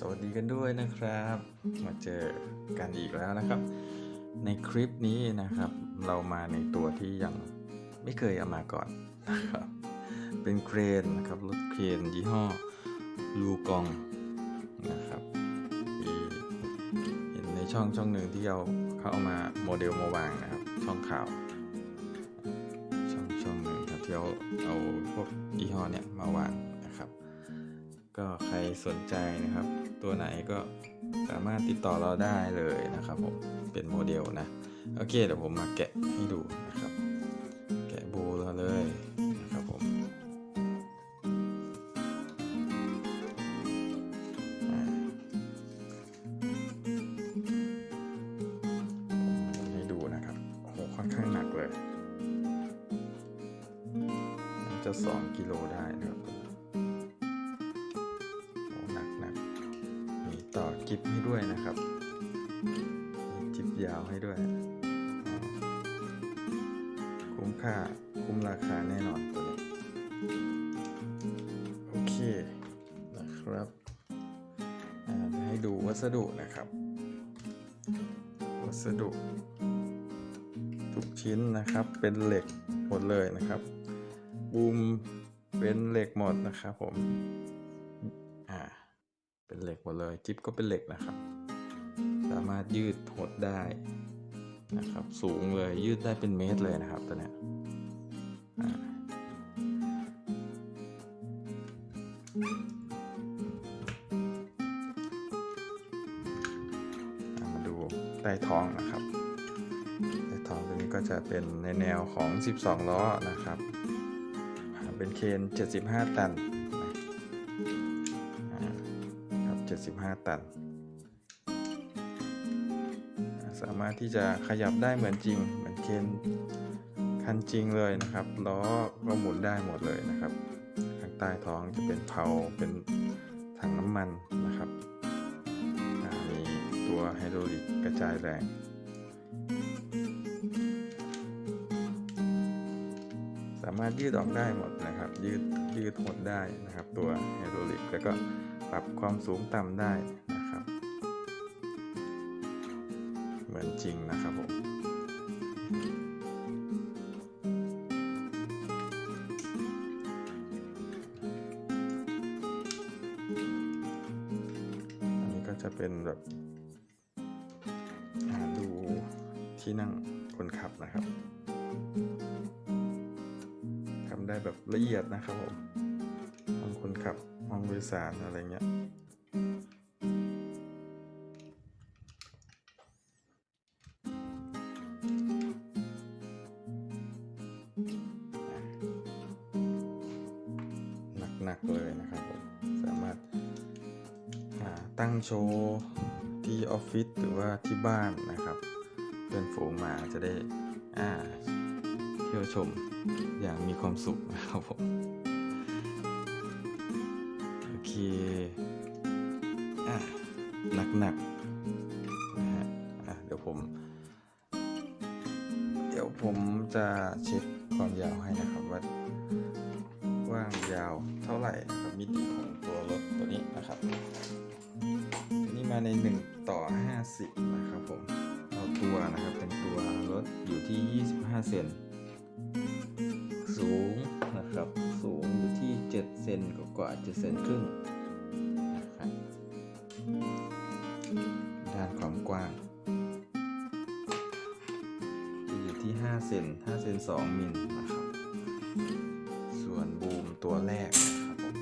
สวัสดีกันด้วยนะครับ มาเจอกันอีกแล้วนะครับ ในคลิปนี้นะครับ เรามาในตัวที่ยังไม่เคยเอามาก่อนนะครับ เป็นเครนนะครับรถเครนยี่ห้อลูกองนะครับเห็นในช่องช่องหนึ่งที่เอาเขาเอามาโมเดลมาวางนะครับ ช่องข่าว ช่องช่องหนึ่งครับที่เอาเอาพวกยี่ห้อเนี้ยมาวาง ก็ใครสนใจนะครับ ตัวไหนก็สามารถติดต่อเราได้เลยนะครับผมเป็นโมเดลนะโอเคเดี๋ยวผมมาแกะให้ดูนะครับ แกะโบเราเลยนะครับผมให้ดูนะครับโอ้โหค่อนข้างหนักเลย จะ 2 กิโลได้นะครับ กิฟให้ด้วยนะครับมีจิบยาวให้ด้วย คุ้มค่าคุ้มราคาแน่นอนตัวนี้โอเคนะครับให้ดูวัสดุนะครับ วัสดุ ทุกชิ้นนะครับเป็นเหล็กหมดเลยนะครับบูมเป็นเหล็กหมดนะครับผมอ่า เป็นเหล็กหมดเลยจิ๊บก็เป็นเหล็กนะครับ สามารถยืดหดได้นะครับ สูงเลยยืดได้เป็นเมตรเลยนะครับตัวเนี้ยมาดูใต้ท้องนะครับใต้ท้องตัวนี้ก็จะเป็นในแนวของ 12 ล้อนะครับ เป็นเคน 75 ตัน 75 ตันอ่าสามารถที่จะขยับได้เหมือนจริง เหมือนเคนคันจริงเลยนะครับล้อก็หมุนได้หมดเลยนะครับข้างใต้ท้องจะเป็นเพลาเป็นถังน้ำมันนะครับมีตัวไฮดรอลิกกระจายแรงสามารถยืดออกได้หมดนะครับ ยืด ยืดหดได้นะครับ ตัวไฮดรอลิกแล้วก็ปรับความสูงต่ำได้นะครับ เหมือนจริงนะครับผมอันนี้ก็จะเป็นแบบดูที่นั่งคนขับนะครับ ได้แบบละเอียดนะครับผมห้องคนขับห้องโดยสารอะไรเงี้ยหนักๆเลยนะครับผมสามารถาตั้งโชว์ที่ออฟฟิศหรือว่าที่บ้านนะครับ เพื่อนฝูงมาจะได้อ่า เที่ยวชมอย่างมีความสุขนะครับผม โอเคอะหนักๆนะฮะอะเดี๋ยวผม เดี๋ยวผมจะเช็คความยาวให้นะครับว่าว่างยาวเท่าไหร่นะครับมิติของตัวรถตัวนี้นะครับตัวนี้มาใน 1 ต่อ 50 นะครับผมเอาตัวนะครับเป็นตัวรถอยู่ที่ 25 เซน สูงนะครับ สูงอยู่ที่7เซนกว่าๆ7เซนครึ่งนะครับด้านความกว้างจะอยู่ที่5เซน5เซน2มิลนะครับ ส่วนบูมตัวแรกนะครับผม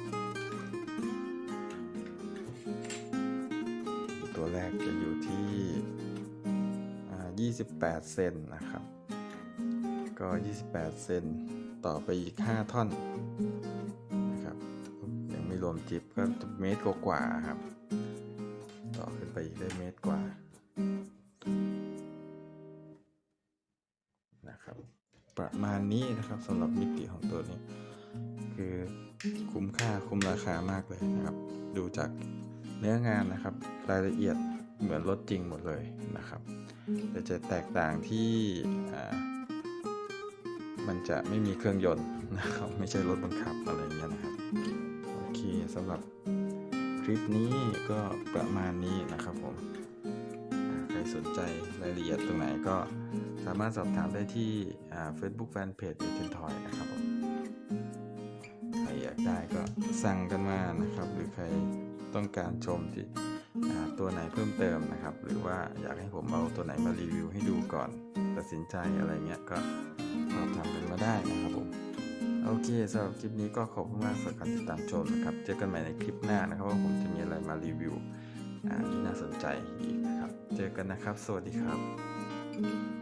ตัวแรกจะอยู่ที่อ่า28 เซนนะครับ ก็ 28 เซนต่อไปอีก 5 ท่อนนะครับยังไม่รวมจิบก็เมตรกว่าครับ ต่อขึ้นไปอีกได้เมตรกว่านะครับประมาณนี้นะครับสำหรับมิติของตัวนี้ คือคุ้มค่าคุ้มราคามากเลยนะครับ ดูจากเนื้องานนะครับ รายละเอียดเหมือนรถจริงหมดเลยนะครับแต่จะแตกต่างที่อ่า มันจะไม่มีเครื่องยนต์นะครับ ไม่ใช่รถบังคับอะไรเงี้ยนะครับ โอเคสำหรับคลิปนี้ก็ประมาณนี้นะครับผม ใครสนใจรายละเอียดตรงไหนก็สามารถสอบถามได้ที่อ่า Facebook Fanpage เอเจนทอยนะครับผม ใครอยากได้ก็สั่งกันมานะครับ หรือใครต้องการชมที่ตัวไหนเพิ่มเติมนะครับ หรือว่าอยากให้ผมเอาตัวไหนมารีวิวให้ดูก่อนตัดสินใจอะไรเงี้ยก็ เราทำกันมาได้นะครับผมโอเคสำหรับคลิปนี้ก็ขอบคุณมากสำหรับการติดตามชมนะครับ เจอกันใหม่ในคลิปหน้านะครับว่าผมจะมีอะไรมารีวิวที่น่าสนใจอีกนะครับ เจอกันนะครับ สวัสดีครับ